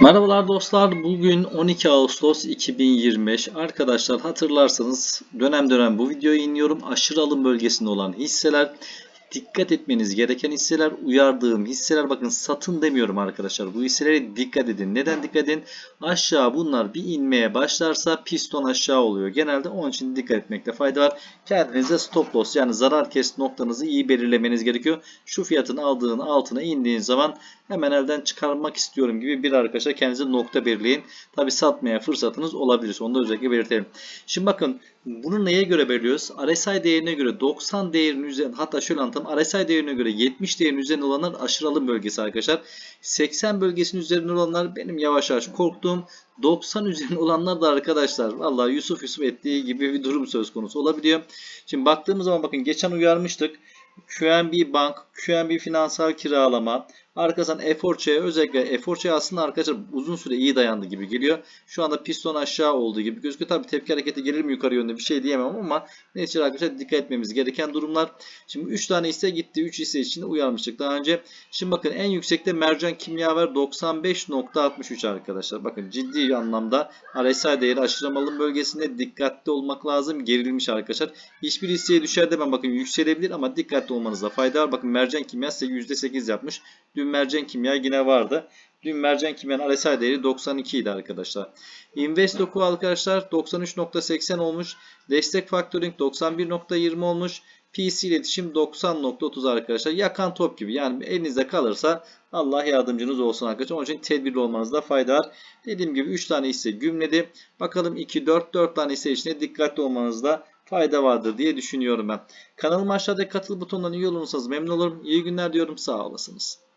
Merhabalar dostlar. Bugün 12 Ağustos 2025. Arkadaşlar hatırlarsanız dönem dönem bu videoyu iniyorum. Aşırı alım bölgesinde olan hisseler, dikkat etmeniz gereken hisseler, uyardığım hisseler. Bakın satın demiyorum arkadaşlar. Bu hisselere dikkat edin. Neden dikkat edin? Aşağı bunlar bir inmeye başlarsa piston aşağı oluyor. Genelde onun için dikkat etmekte fayda var. Kendinize stop loss yani zarar kes noktanızı iyi belirlemeniz gerekiyor. Şu fiyatın aldığın altına indiğin zaman hemen elden çıkarmak istiyorum gibi bir arkadaşa kendinize nokta belirleyin. Tabi satmaya fırsatınız olabilir. Onu da özellikle belirtelim. Şimdi bakın bunu neye göre belirliyoruz? RSI değerine göre 90 değerinin üzerinde hatta şöyle anlatalım. RSI değerine göre 70 değerinin üzerinde olanlar aşırı alım bölgesi arkadaşlar. 80 bölgesinin üzerinde olanlar benim yavaş yavaş korktuğum 90 üzerinde olanlar da arkadaşlar vallahi Yusuf Yusuf ettiği gibi bir durum söz konusu olabiliyor. Şimdi baktığımız zaman bakın geçen uyarmıştık. QNB Bank, QNB Finansal Kiralama, arkasından Eforça'ya özellikle Eforça'ya aslında arkadaşlar uzun süre iyi dayandı gibi geliyor. Şu anda piston aşağı olduğu gibi gözüküyor. Tabii tepki hareketi gelir mi yukarı yönde bir şey diyemem ama neyse arkadaşlar dikkat etmemiz gereken durumlar. Şimdi 3 tane hisse gitti. 3 hisse için uyarmıştık daha önce. Şimdi bakın en yüksekte Mercan Kimyaver 95.63 arkadaşlar. Bakın ciddi anlamda RSI değeri aşırı alım bölgesinde dikkatli olmak lazım. Gerilmiş arkadaşlar. Hiçbir hisseye düşer demem. Bakın yükselebilir ama dikkatli olmanızda fayda var. Bakın Mercan Kimya size %8 yapmış. Dün Mercan Kimya yine vardı. Dün Mercan Kimya'nın RSI değeri 92 idi arkadaşlar. Investoku arkadaşlar 93.80 olmuş. Destek Factoring 91.20 olmuş. PC iletişim 90.30 arkadaşlar. Yakan top gibi. Yani elinizde kalırsa Allah yardımcınız olsun arkadaşlar. Onun için tedbirli olmanızda fayda var. Dediğim gibi 3 tane hisse gümledi. Bakalım 2, 4, 4 tane hisse içinde dikkatli olmanızda fayda vardır diye düşünüyorum ben. Kanalıma aşağıdaki katıl butonundan üye olursanız memnun olurum. İyi günler diyorum. Sağ olasınız.